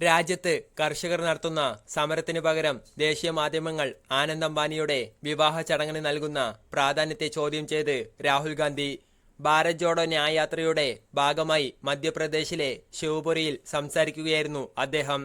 രാജ്യത്ത് കർഷകർ നടത്തുന്ന സമരത്തിന് പകരം ദേശീയ മാധ്യമങ്ങൾ ആനന്ദ് അംബാനിയുടെ വിവാഹ ചടങ്ങിന് നൽകുന്ന പ്രാധാന്യത്തെ ചോദ്യം ചെയ്ത് രാഹുൽ ഗാന്ധി ഭാരത് ജോഡോ ന്യായയാത്രയുടെ ഭാഗമായി മധ്യപ്രദേശിലെ ശിവപുരിയിൽ സംസാരിക്കുകയായിരുന്നു അദ്ദേഹം.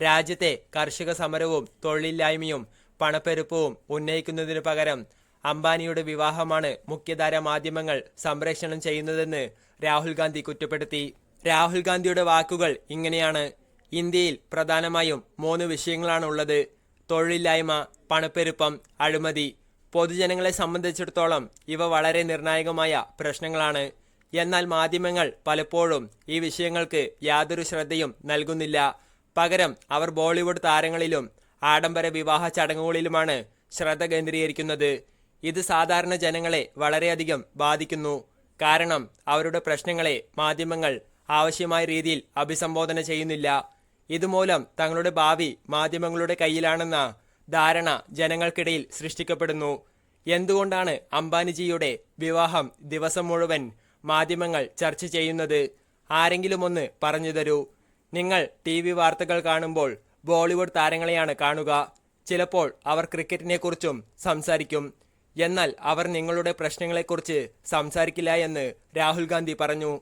രാജ്യത്തെ കർഷക സമരവും തൊഴിലില്ലായ്മയും പണപ്പെരുപ്പവും ഉന്നയിക്കുന്നതിനു പകരം അംബാനിയുടെ വിവാഹമാണ് മുഖ്യധാര മാധ്യമങ്ങൾ സംപ്രേഷണം ചെയ്യുന്നതെന്ന് രാഹുൽ ഗാന്ധി കുറ്റപ്പെടുത്തി. രാഹുൽ ഗാന്ധിയുടെ വാക്കുകൾ ഇങ്ങനെയാണ്. ഇന്ത്യയിൽ പ്രധാനമായും മൂന്ന് വിഷയങ്ങളാണ് ഉള്ളത് തൊഴിലില്ലായ്മ പണപ്പെരുപ്പം അഴിമതി. പൊതുജനങ്ങളെ സംബന്ധിച്ചിടത്തോളം ഇവ വളരെ നിർണായകമായ പ്രശ്നങ്ങളാണ്. എന്നാൽ മാധ്യമങ്ങൾ പലപ്പോഴും ഈ വിഷയങ്ങൾക്ക് യാതൊരു ശ്രദ്ധയും നൽകുന്നില്ല. പകരം അവർ ബോളിവുഡ് താരങ്ങളിലും ആഡംബര വിവാഹ ചടങ്ങുകളിലുമാണ് ശ്രദ്ധ കേന്ദ്രീകരിക്കുന്നത്. ഇത് സാധാരണ ജനങ്ങളെ വളരെയധികം ബാധിക്കുന്നു. കാരണം അവരുടെ പ്രശ്നങ്ങളെ മാധ്യമങ്ങൾ ആവശ്യമായ രീതിയിൽ അഭിസംബോധന ചെയ്യുന്നില്ല. ഇതുമൂലം തങ്ങളുടെ ഭാവി മാധ്യമങ്ങളുടെ കയ്യിലാണെന്ന ധാരണ ജനങ്ങൾക്കിടയിൽ സൃഷ്ടിക്കപ്പെടുന്നു. എന്തുകൊണ്ടാണ് അംബാനിജിയുടെ വിവാഹം ദിവസം മുഴുവൻ മാധ്യമങ്ങൾ ചർച്ച ചെയ്യുന്നത്? ആരെങ്കിലും ഒന്ന് പറഞ്ഞു തരൂ. നിങ്ങൾ ടി വി വാർത്തകൾ കാണുമ്പോൾ ബോളിവുഡ് താരങ്ങളെയാണ് കാണുക. ചിലപ്പോൾ അവർ ക്രിക്കറ്റിനെക്കുറിച്ചും സംസാരിക്കും. എന്നാൽ അവർ നിങ്ങളുടെ പ്രശ്നങ്ങളെക്കുറിച്ച് സംസാരിക്കില്ല എന്ന് രാഹുൽ ഗാന്ധി പറഞ്ഞു.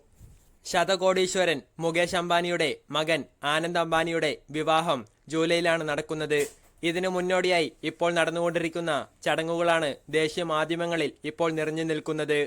ശതകോടീശ്വരൻ മുകേഷ് അംബാനിയുടെ മകൻ ആനന്ദ് അംബാനിയുടെ വിവാഹം ജൂലൈയിലാണ് നടക്കുന്നത്. ഇതിനു മുന്നോടിയായി ഇപ്പോൾ നടന്നുകൊണ്ടിരിക്കുന്ന ചടങ്ങുകളാണ് ദേശീയ മാധ്യമങ്ങളിൽ ഇപ്പോൾ നിറഞ്ഞു നിൽക്കുന്നത്.